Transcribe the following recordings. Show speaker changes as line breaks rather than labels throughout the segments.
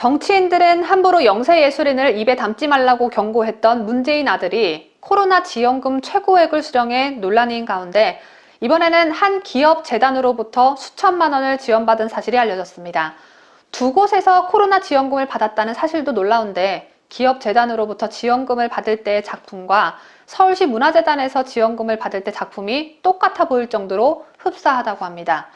정치인들은 함부로 영세예술인을 입에 담지 말라고 경고했던 문재인 아들이 코로나 지원금 최고액을 수령해 논란인 가운데 이번에는 한 기업 재단으로부터 수천만 원을 지원받은 사실이 알려졌습니다. 두 곳에서 코로나 지원금을 받았다는 사실도 놀라운데 기업 재단으로부터 지원금을 받을 때의 작품과 서울시 문화재단에서 지원금을 받을 때 작품이 똑같아 보일 정도로 흡사하다고 합니다.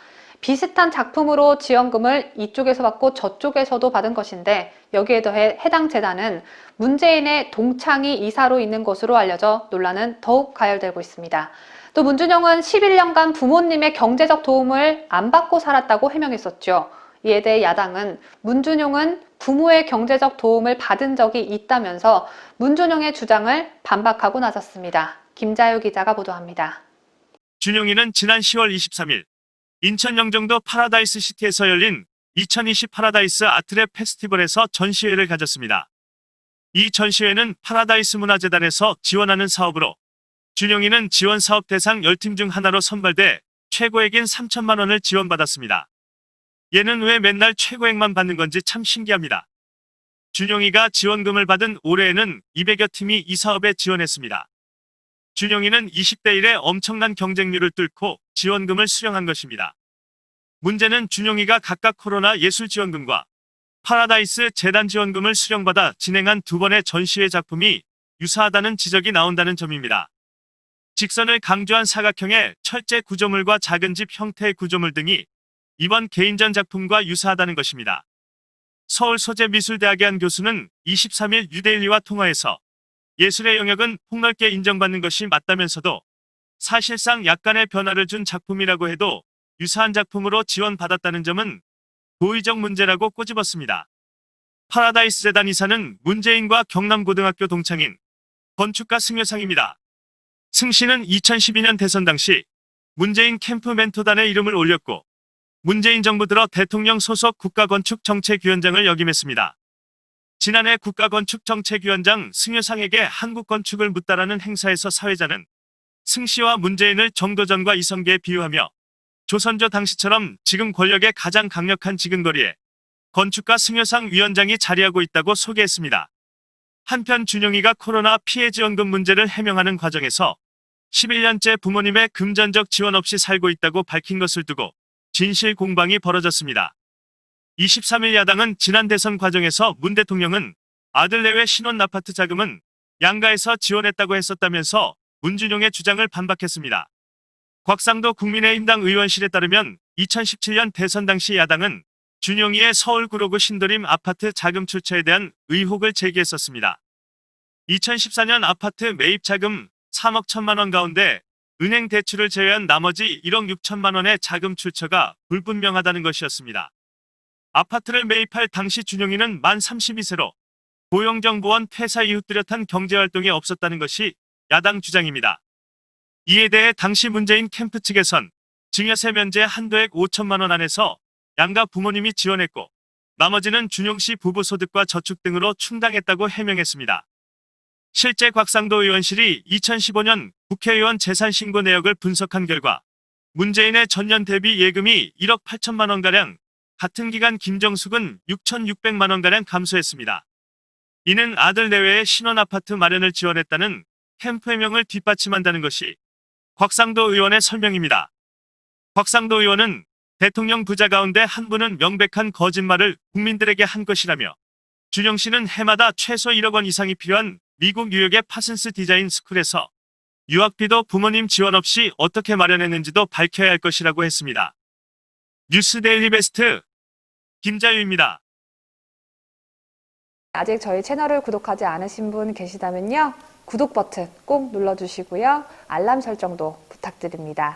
비슷한 작품으로 지원금을 이쪽에서 받고 저쪽에서도 받은 것인데 여기에 더해 해당 재단은 문재인의 동창이 이사로 있는 것으로 알려져 논란은 더욱 가열되고 있습니다. 또 문준용은 11년간 부모님의 경제적 도움을 안 받고 살았다고 해명했었죠. 이에 대해 야당은 문준용은 부모의 경제적 도움을 받은 적이 있다면서 문준용의 주장을 반박하고 나섰습니다. 김자유 기자가 보도합니다.
준용이는 지난 10월 23일 인천 영종도 파라다이스 시티에서 열린 2020 파라다이스 아트랩 페스티벌에서 전시회를 가졌습니다. 이 전시회는 파라다이스 문화재단에서 지원하는 사업으로 준용이는 지원 사업 대상 10팀 중 하나로 선발돼 최고액인 3천만 원을 지원받았습니다. 얘는 왜 맨날 최고액만 받는 건지 참 신기합니다. 준용이가 지원금을 받은 올해에는 200여 팀이 이 사업에 지원했습니다. 준용이는 20대 1의 엄청난 경쟁률을 뚫고 지원금을 수령한 것입니다. 문제는 준용이가 각각 코로나 예술 지원금과 파라다이스 재단 지원금을 수령받아 진행한 두 번의 전시회 작품이 유사하다는 지적이 나온다는 점입니다. 직선을 강조한 사각형의 철제 구조물과 작은 집 형태의 구조물 등이 이번 개인전 작품과 유사하다는 것입니다. 서울 소재미술대학의 한 교수는 23일 유데일리와 통화에서 예술의 영역은 폭넓게 인정받는 것이 맞다면서도 사실상 약간의 변화를 준 작품이라고 해도 유사한 작품으로 지원받았다는 점은 도의적 문제라고 꼬집었습니다. 파라다이스 재단 이사는 문재인과 경남고등학교 동창인 건축가 승효상입니다. 승 씨는 2012년 대선 당시 문재인 캠프 멘토단의 이름을 올렸고 문재인 정부 들어 대통령 소속 국가건축정책위원장을 역임했습니다. 지난해 국가건축정책위원장 승효상에게 한국건축을 묻다라는 행사에서 사회자는 승 씨와 문재인을 정도전과 이성계에 비유하며 조선조 당시처럼 지금 권력의 가장 강력한 지근거리에 건축가 승효상 위원장이 자리하고 있다고 소개했습니다. 한편 준용이가 코로나 피해 지원금 문제를 해명하는 과정에서 11년째 부모님의 금전적 지원 없이 살고 있다고 밝힌 것을 두고 진실 공방이 벌어졌습니다. 23일 야당은 지난 대선 과정에서 문 대통령은 아들 내외 신혼 아파트 자금은 양가에서 지원했다고 했었다면서 문준용의 주장을 반박했습니다. 곽상도 국민의힘당 의원실에 따르면 2017년 대선 당시 야당은 준용이의 서울 구로구 신도림 아파트 자금 출처에 대한 의혹을 제기했었습니다. 2014년 아파트 매입 자금 3억 1천만 원 가운데 은행 대출을 제외한 나머지 1억 6천만 원의 자금 출처가 불분명하다는 것이었습니다. 아파트를 매입할 당시 준용이는 만 32세로 고용정보원 퇴사 이후 뚜렷한 경제활동이 없었다는 것이 야당 주장입니다. 이에 대해 당시 문재인 캠프 측에선 증여세 면제 한도액 5천만 원 안에서 양가 부모님이 지원했고 나머지는 준용 씨 부부 소득과 저축 등으로 충당했다고 해명했습니다. 실제 곽상도 의원실이 2015년 국회의원 재산 신고 내역을 분석한 결과 문재인의 전년 대비 예금이 1억 8천만 원가량, 같은 기간 김정숙은 6,600만 원가량 감소했습니다. 이는 아들 내외의 신혼 아파트 마련을 지원했다는 캠프 해명을 뒷받침한다는 것이 곽상도 의원의 설명입니다. 곽상도 의원은 대통령 부자 가운데 한 분은 명백한 거짓말을 국민들에게 한 것이라며 준영 씨는 해마다 최소 1억 원 이상이 필요한 미국 뉴욕의 파슨스 디자인 스쿨에서 유학비도 부모님 지원 없이 어떻게 마련했는지도 밝혀야 할 것이라고 했습니다. 뉴스 데일리 베스트 김자유입니다.
아직 저희 채널을 구독하지 않으신 분 계시다면요. 구독 버튼 꼭 눌러주시고요. 알람 설정도 부탁드립니다.